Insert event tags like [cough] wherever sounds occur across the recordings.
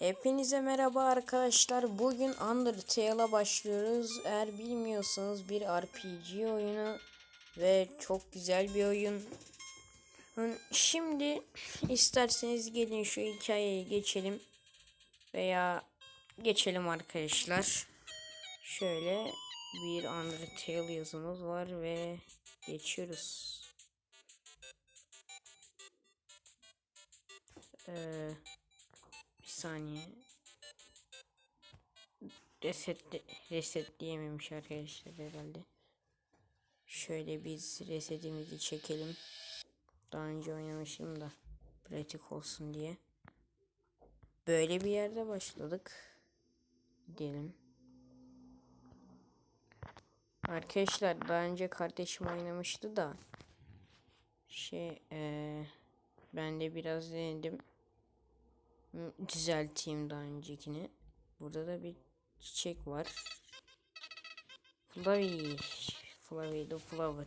Hepinize merhaba arkadaşlar. Bugün Undertale'a başlıyoruz. Eğer bilmiyorsanız bir RPG oyunu ve çok güzel bir oyun. Şimdi isterseniz gelin şu hikayeyi geçelim veya geçelim arkadaşlar. Şöyle bir Undertale yazımız var ve geçiyoruz. Ee, bir saniye. Reset resetleyememiş arkadaşlar herhalde. Şöyle biz resetimizi çekelim. Daha önce oynamışım da pratik olsun diye. Böyle bir yerde başladık. Diyelim. Arkadaşlar daha önce kardeşim oynamıştı da şey ee, ben de biraz denedim düzelteyim daha öncekini. Burada da bir çiçek var. Flavy. Flavy the flower.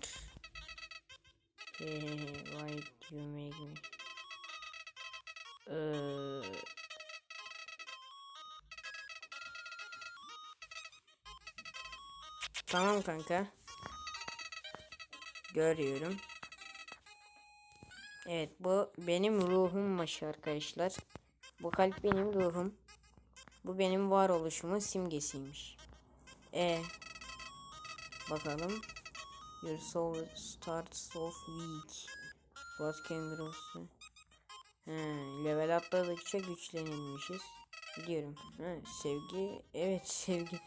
Hey, why do you make me? Ee, tamam kanka. Görüyorum. Evet bu benim ruhum maşı arkadaşlar. Bu kalp benim ruhum. Bu benim varoluşumun simgesiymiş. E bakalım. Your soul starts off weak. What can grow? He, level atladıkça güçlenilmişiz. Biliyorum. Ha, sevgi. Evet sevgi.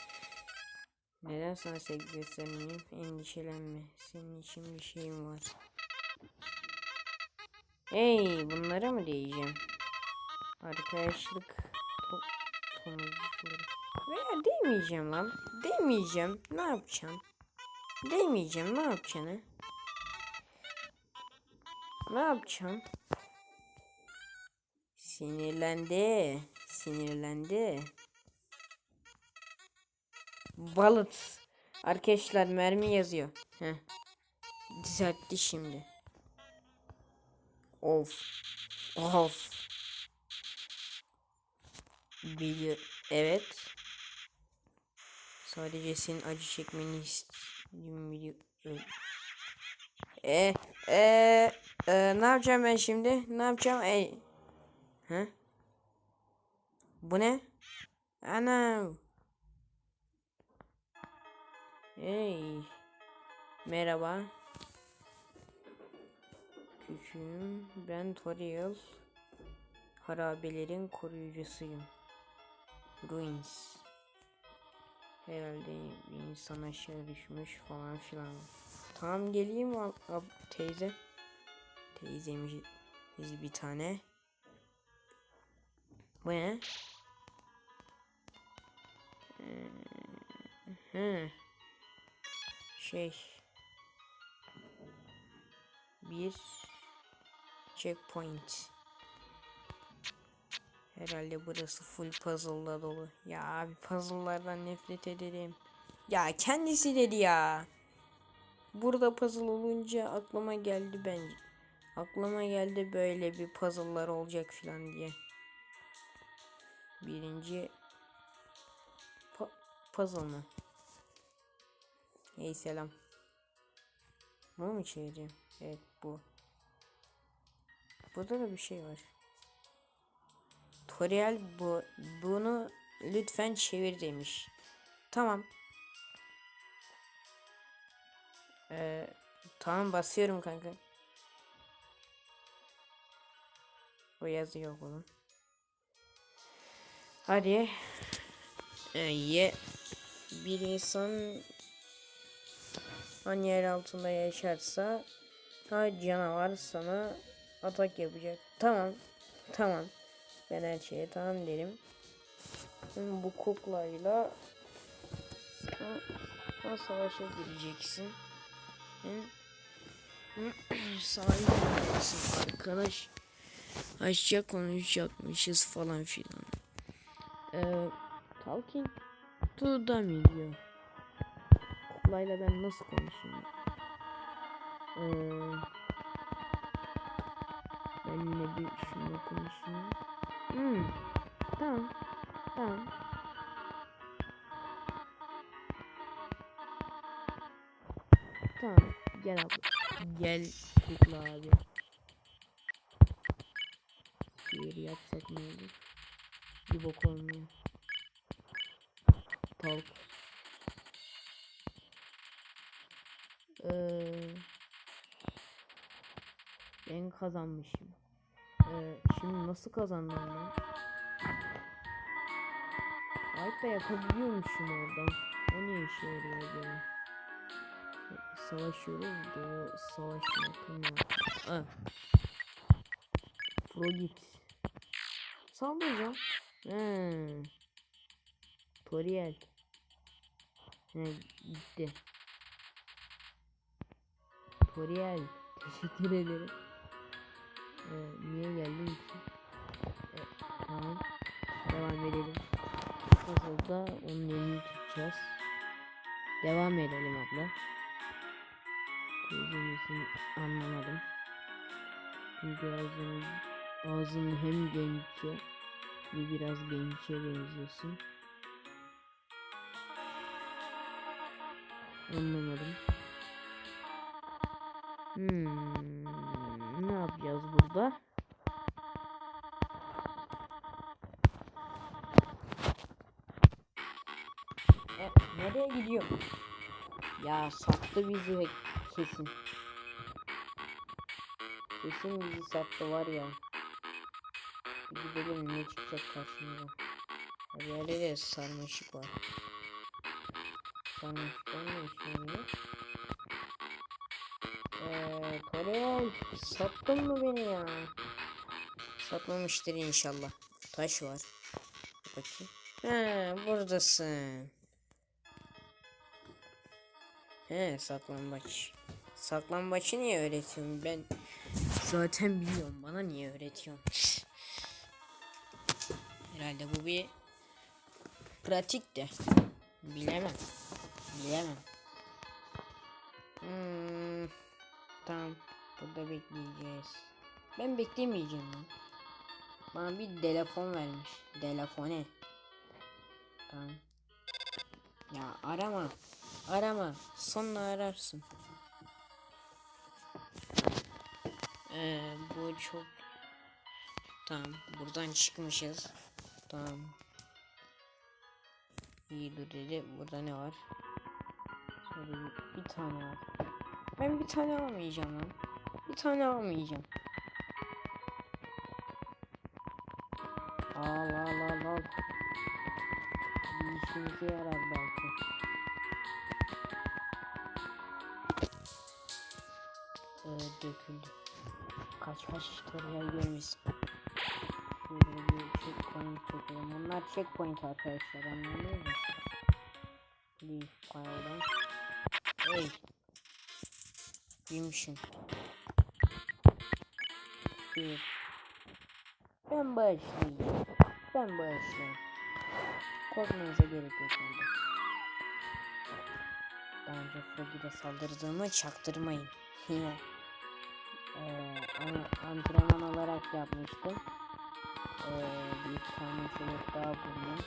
Neden sana sevgi göstermeyeyim? Endişelenme. Senin için bir şeyim var. Hey bunlara mı diyeceğim? Arkadaşlık tomurcukları. Veya demeyeceğim lan. Demeyeceğim. Ne yapacaksın? Demeyeceğim. Ne yapacaksın he? Ne yapacaksın? Sinirlendi. Sinirlendi. Balıt. Arkadaşlar mermi yazıyor. Heh. Düzeltti şimdi. Of. Of. Biliyor. Evet. Sadece senin acı çekmeni istiyorum biliyorum. E, e, e, ne yapacağım ben şimdi? Ne yapacağım? Ey. Ha? Bu ne? Anam. Hey. Merhaba. Küçüğüm. Ben Toriel. Harabelerin koruyucusuyum. Ruins. Herhalde bir insan aşağı düşmüş falan filan. Tamam geleyim ab, ab teyze. Teyzemiz bir tane. Bu ne? Ee, şey bir checkpoint. Herhalde burası full puzzle'la dolu. Ya abi puzzle'lardan nefret ederim. Ya kendisi dedi ya. Burada puzzle olunca aklıma geldi bence. Aklıma geldi böyle bir puzzle'lar olacak falan diye. Birinci pu puzzle mı? Hey selam. Bunu mu çevireceğim? Evet bu. Burada da bir şey var. Toriel bu bunu lütfen çevir demiş. Tamam. Ee, tamam basıyorum kanka. O yazıyor bunun. Hadi. Ee, ye. Bir insan hani yer altında yaşarsa ha canavar sana atak yapacak. Tamam. Tamam. Ben her şeye tamam derim. Bu kuklayla ha, savaşa gireceksin. [clears throat] Sahip olacaksın arkadaş. Aşağı konuşacakmışız falan filan. Ee, talking to dummy diyor. Kuklayla ben nasıl konuşayım? Ee, ben yine bir şununla konuşayım. Hmm. Tamam. Tamam. Tamam. Gel abla. Gel kukla abi. Şiir yapsak ne olur? Bir bok olmuyor. Talk. Ee, ben kazanmışım. Ee, şimdi nasıl kazandım ben? Fight da yapabiliyormuşum oradan. O ne işe yarıyor acaba? Savaşıyoruz da savaşmak ne Ah. Frogit. Saldıracağım. Hmm. Toriel. He gitti. Toriel. [laughs] Teşekkür ederim. Ee, niye geldin ki? Ee, tamam. Devam edelim. Nasıl da onun elini tutacağız. Devam edelim abla. Teyzemizin anlamadım. Çünkü ağzının, ağzının hem genççe ve biraz gençe benziyorsun. Anlamadım. Hmm, sattı bizi kesin. Kesin bizi sattı var ya. Bir gidelim ne çıkacak karşımıza. Yerde de sarmaşık var. Ne işe yarıyor? Eee Korel sattın mı beni ya? Satmamıştır inşallah. Taş var. Bakayım. He buradasın. He saklambaç. Saklambaçı niye öğretiyorsun ben? Zaten biliyorum bana niye öğretiyorsun? Herhalde bu bir pratik de. Bilemem. Bilemem. Hmm, tamam. Burada bekleyeceğiz. Ben beklemeyeceğim lan. Bana bir telefon vermiş. Telefone. Tamam. Ya arama. Arama. Sonra ararsın. Ee, bu çok... Tamam. Buradan çıkmışız. Tamam. İyi dur dedi. Burada ne var? Bir, bir tane var. Ben bir tane almayacağım lan. Bir tane almayacağım. Al al al al. Bir işimize yarar belki. Döküldü. Kaç kaç oraya görmesin. Checkpoint çekelim. Bunlar checkpoint arkadaşlar anladınız mı? Leave file'dan. Hey. Bilmişim. Bir. Ben başlayayım. Ben başlayayım. Korkmanıza gerek yok bunda. Daha önce Froggy'de saldırdığımı çaktırmayın. Yine onu antrenman olarak yapmıştım. Ee, bir tane çocuk daha buldum.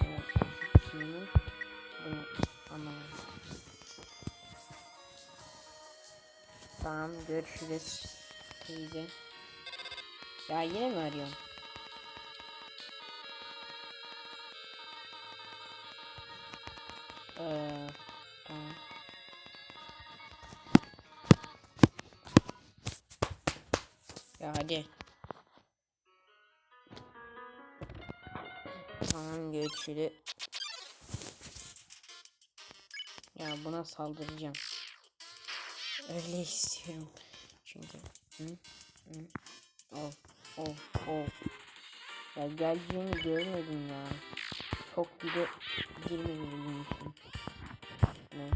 Evet, bunu anlamadım. Tamam görüşürüz teyze. Ya yine mi arıyorsun? Ee, hadi. Tamam görüşürüz. Ya buna saldıracağım. Öyle istiyorum. Çünkü. Hı? Hı? Oh, oh, oh. Ya geleceğini görmedim ya. Çok bir de girmemeliymişim. Ne?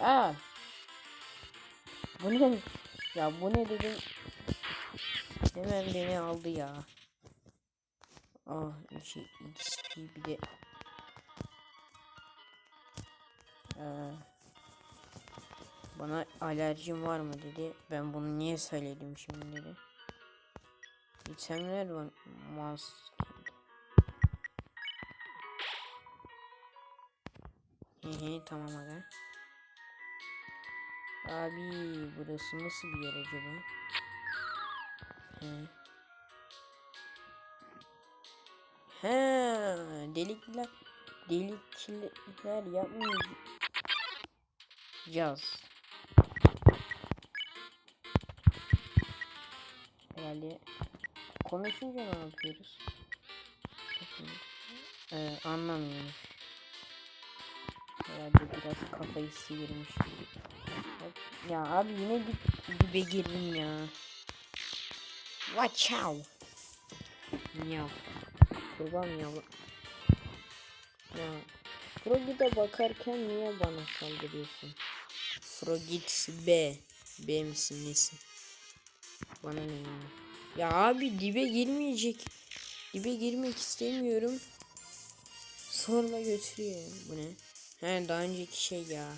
Aa! Bu ne? Ya bu ne dedim. Hemen beni aldı ya. Ah, iki, XP bir de. Ee, bana alerjim var mı dedi. Ben bunu niye söyledim şimdi dedi. İtemler var. Mas. Hehe tamam aga. Abi burası nasıl bir yer acaba? He. Delikler delikler yapmayacağız. Herhalde konuşunca ne yapıyoruz? Ee, anlamıyoruz. Herhalde biraz kafayı sıyırmış. Ya abi yine dip, dibe girdim ya. Watch out. Miyav. Kurban miyav. Ya. Frogit'e bakarken niye bana saldırıyorsun? Frogit B. B misin nesin? Bana ne ya? Ya abi dibe girmeyecek. Dibe girmek istemiyorum. Sorla götürüyor. Bu ne? He daha önceki şey ya.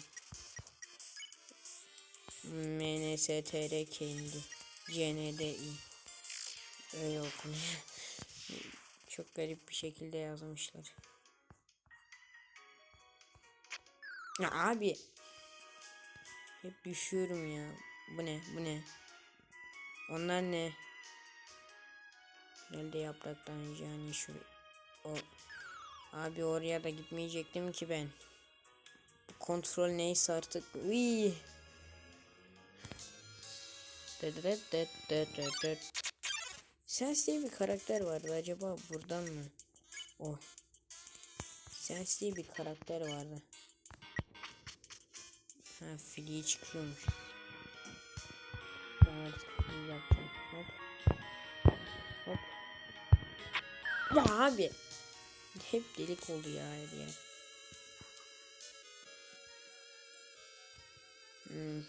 MNSTR kendi. CNDI. Öyle okunuyor. Çok garip bir şekilde yazmışlar. Ya abi. Hep düşüyorum ya. Bu ne? Bu ne? Onlar ne? Nerede yapraktan yani şu o Abi oraya da gitmeyecektim ki ben. Kontrol neyse artık. Uy. Sens diye bir karakter vardı acaba buradan mı? O. Sens diye bir karakter vardı. Ha filiye çıkıyormuş. Ben artık fili yapacağım. Hop. Hop. Ya abi. Hep delik oldu ya her yer. Hmm.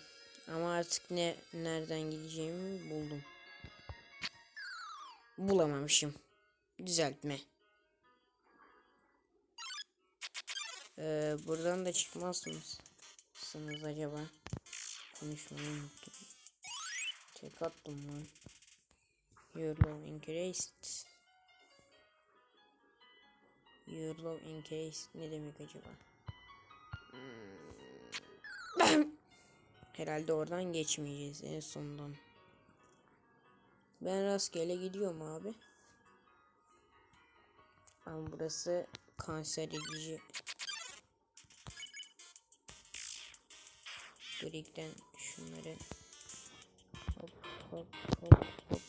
Ama artık ne nereden gideceğimi buldum. Bulamamışım. Düzeltme. Ee, buradan da çıkmazsınız. Sınız acaba? Konuşmayı unuttum. Tek attım lan. Your love increased. Your love increased ne demek acaba? Hmm. [coughs] Herhalde oradan geçmeyeceğiz en sondan. Ben rastgele gidiyorum abi. Ama burası kanser edici. Grig'den şunları hop hop hop hop.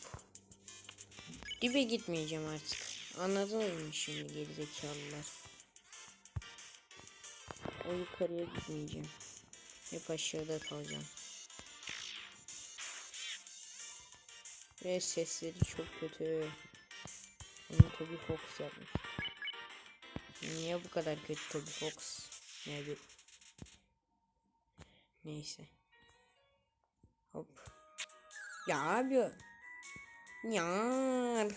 Dibe gitmeyeceğim artık. Anladınız mı şimdi gerizekalılar? O yukarıya gitmeyeceğim. Hep aşağıda kalacağım. Ve sesleri çok kötü. Bunu Toby Fox yapmış. Niye bu kadar kötü Toby Fox? Ne bir... Neyse. Hop. Ya abi. Yar.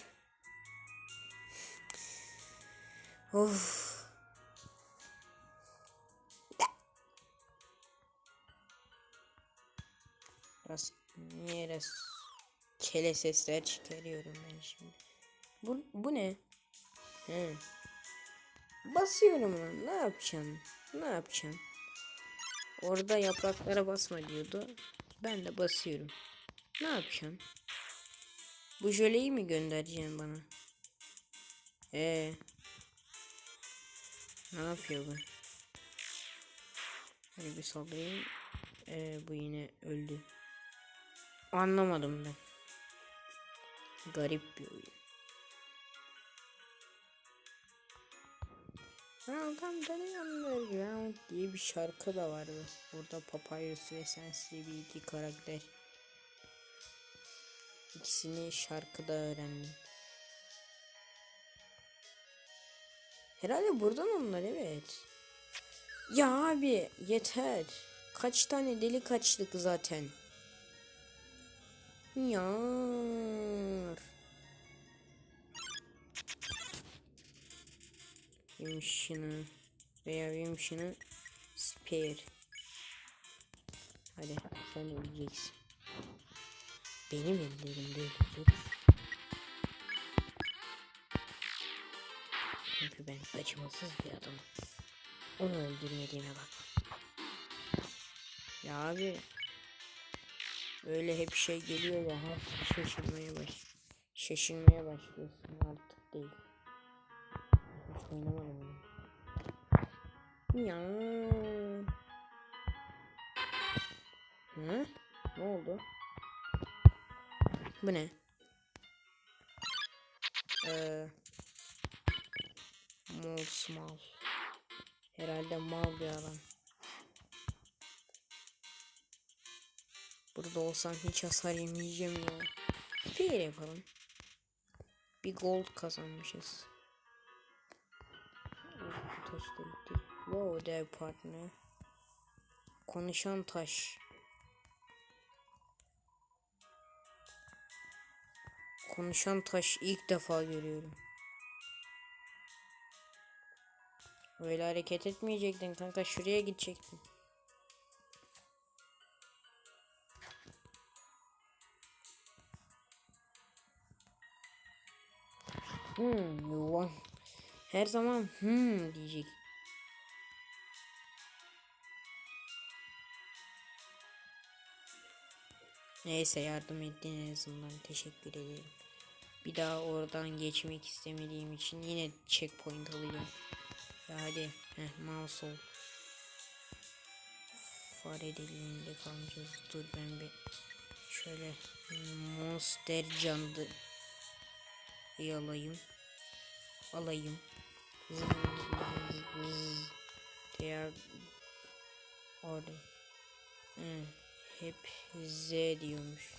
Of. Biraz biraz kele sesler çıkarıyorum ben şimdi. Bu, bu ne? He. Basıyorum lan. Ne yapacağım? Ne yapacağım? Orada yapraklara basma diyordu. Ben de basıyorum. Ne yapacağım? Bu jöleyi mi göndereceğim bana? Ee. Ne yapıyor bu? Hadi bir saldırayım. Ee, bu yine öldü. Anlamadım ben. Garip bir oyun. Welcome Underground diye bir şarkı da vardı. Burada Papyrus ve Sensi bir iki karakter. İkisini şarkıda öğrendim. Herhalde buradan onlar evet. Ya abi yeter. Kaç tane deli kaçtık zaten. Yar. Yumuşunu veya yumuşunu spare. Hadi sen öleceksin. Benim ellerimde öldür. Çünkü ben acımasız bir adamım. Onu öldürmediğime bak. Ya abi Böyle hep şey geliyor ya her şaşırmaya baş. Şaşırmaya başlıyorsun artık değil. Hiç oynamadım. Ya. Hı? Ne oldu? Bu ne? Ee, mal small. Herhalde mal bir adam. Burada olsam hiç hasar yemeyeceğim ya. Bir yapalım. Bir gold kazanmışız. Wow dev partner. Konuşan taş. Konuşan taş ilk defa görüyorum. Öyle hareket etmeyecektin kanka şuraya gidecektin. Hmm, yuvan. Her zaman hmm diyecek. Neyse yardım ettiğin en azından teşekkür ederim. Bir daha oradan geçmek istemediğim için yine checkpoint alacağım. Ya hadi. Heh, mouse ol. Fare deliğinde kalmayacağız. Dur ben bir şöyle monster candı alayım. Alayım. They are orada. Hı, hep Z diyormuş.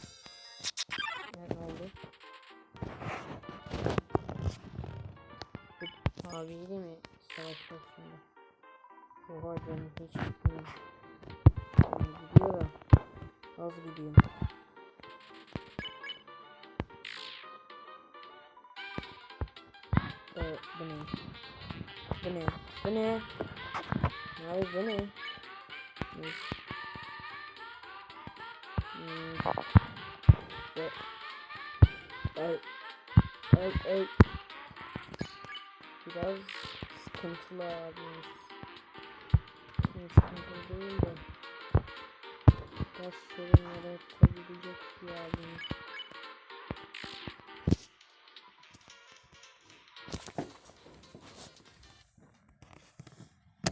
Ne oldu? Abiyle mi savaşacak şimdi? Oha canım hiç gitmiyor. Gidiyor da az gidiyor. Ee, bu ne? Bu ne? Bu ne? Abi bu ne? Hmm. Ve... Ay. Ay ay. Biraz sıkıntılı. Şimdi sıkıntılı değil de. Biraz sorun yaratabilecek bir abimiz.